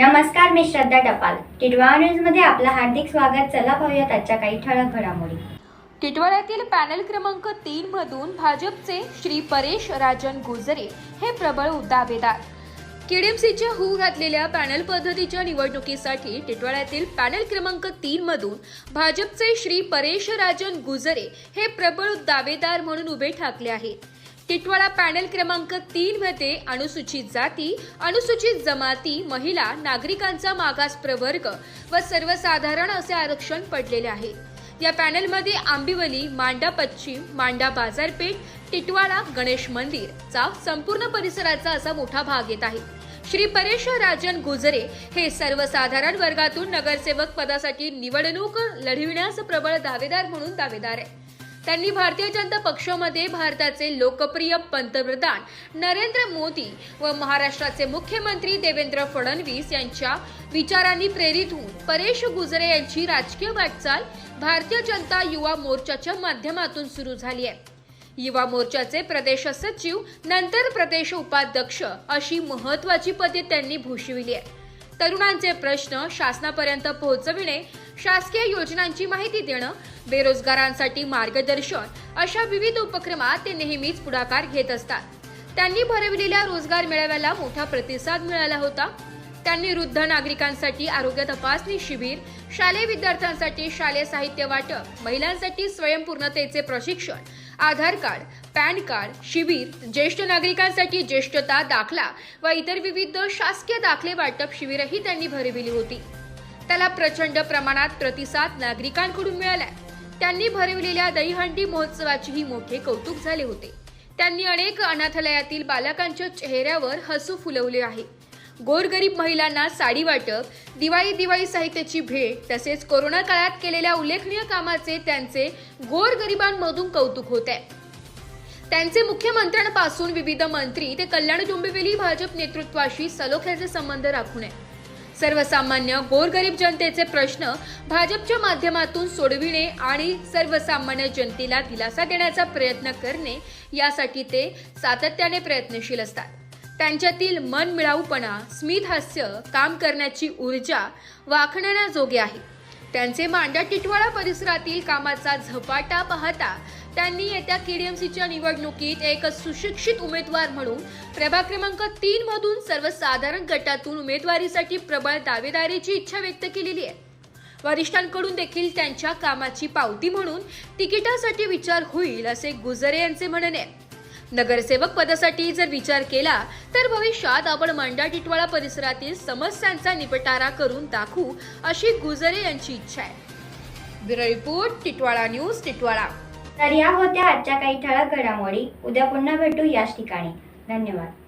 नमस्कार मी श्रद्धा टपाल. टिटवाळा न्यूजमध्ये आपलं हार्दिक स्वागत. चला पाहूयात आजच्या काही ठळक घडामोडी. टिटवाळ्यातील पॅनल क्रमांक तीन मधून भाजपचे श्री परेश राजन गुजरे हे प्रबळ दावेदार केडीएमसीच्या हू घातलेल्या पॅनल पद्धतीच्या निवडणुकीसाठी टिटवाळ्यातील पॅनल क्रमांक तीन मधून भाजपचे श्री परेश राजन गुजरे हे प्रबळ दावेदार म्हणून उभे ठाकले आहेत. टिटवाळा पॅनल क्रमांक तीन मध्ये अनुसूचित जाती अनुसूचित जमाती महिला नागरिकांचा मागास प्रवर्ग व सर्वसाधारण असे आरक्षण पडलेले आहे. या पॅनलमध्ये आंबिवली मांडा पश्चिम मांडा बाजारपेठ टिटवाळा गणेश मंदिर चा संपूर्ण परिसराचा असा मोठा भाग येत आहे. श्री परेश राजन गुजरे हे सर्वसाधारण वर्गातून नगरसेवक पदासाठी निवडणूक लढविण्यास प्रबळ दावेदार म्हणून दावेदार आहे त्यांनी भारतीय जनता पक्षामध्ये भारताचे लोकप्रिय पंतप्रधान नरेंद्र मोदी व महाराष्ट्राचे मुख्यमंत्री देवेंद्र फडणवीस यांच्या विचारांनी प्रेरित होऊन परेश गुजरे यांची राजकीय वाटचाल भारतीय जनता युवा मोर्चाच्या माध्यमातून सुरू झाली आहे. युवा मोर्चाचे प्रदेश सचिव नंतर प्रदेश उपाध्यक्ष अशी महत्वाची पदे त्यांनी भूषविली आहे तरुणांचे प्रश्न शासनापर्यंत पोहोचविणे शासकीय योजनांची माहिती देणं बेरोजगारांसाठी मार्गदर्शन अशा विविध उपक्रमात ते नेहमीच पुढाकार घेत असतात. त्यांनी भरविलेल्या रोजगार मेळाव्याला मोठा प्रतिसाद मिळाला होता. त्यांनी वृद्ध नागरिकांसाठी आरोग्य तपासणी शिबिर शालेय विद्यार्थ्यांसाठी शालेय साहित्य वाटप महिलांसाठी स्वयंपूर्णतेचे प्रशिक्षण आधार कार्ड पॅन कार्ड शिबिर ज्येष्ठ नागरिकांसाठी ज्येष्ठता दाखला व इतर विविध शासकीय दाखले वाटप शिबिरही त्यांनी भरविली होती. त्याला प्रचंड प्रमाणात प्रतिसाद नागरिकांकडून मिळालाय. त्यांनी भरविलेल्या दहीहंडी महोत्सवाचेही मोठे कौतुक झाले होते. त्यांनी अनेक अनाथालयातील बालकांच्या चेहऱ्यावर हसू फुलवले आहे. गोरगरीब महिलांना साडी वाटप दिवाळी दिवाळी साहित्याची भेट तसेच कोरोना काळात केलेल्या उल्लेखनीय कामाचे त्यांचे गोरगरिबांमधून कौतुक होत आहे. त्यांचे मुख्यमंत्र्यांपासून विविध मंत्री ते कल्याण डोंबिवली भाजप नेतृत्वाशी सलोख्याचे संबंध राखून आहे सर्वसामान्य गोरगरीब जनतेचे प्रश्न भाजपच्या माध्यमातून सोडविणे आणि सर्वसामान्य जनतेला दिलासा देण्याचा प्रयत्न करणे यासाठी ते सातत्याने प्रयत्नशील असतात. त्यांच्यातील मन मिळाऊपणा स्मित हास्य काम करण्याची ऊर्जा वाखण्याजोगे आहे. त्यांचे मांडा टिटवाळा परिसरातील कामाचा झपाटा पाहता त्यांनी येत्या केडीएमसीच्या निवडणुकीत एक सुशिक्षित उमेदवार म्हणून प्रभाग क्रमांक तीन मधून सर्वसाधारण गटातून उमेदवारीसाठी प्रबळ दावेदारीची इच्छा व्यक्त केलेली आहे. वरिष्ठांकडून देखील त्यांच्या कामाची पावती म्हणून तिकिटासाठी विचार होईल असे गुजरे यांचे म्हणणे आहे. नगरसेवक पदासाठी जर विचार केला तर भविष्यात आपण मांडा टिटवाळा परिसरातील समस्यांचा निपटारा करून दाखवू अशी गुजरे यांची इच्छा आहे. Bureau report Titwala news Titwala तर या होत्या आजच्या काही ठळक घडामोडी. उद्या पुन्हा भेटू याच ठिकाणी. धन्यवाद.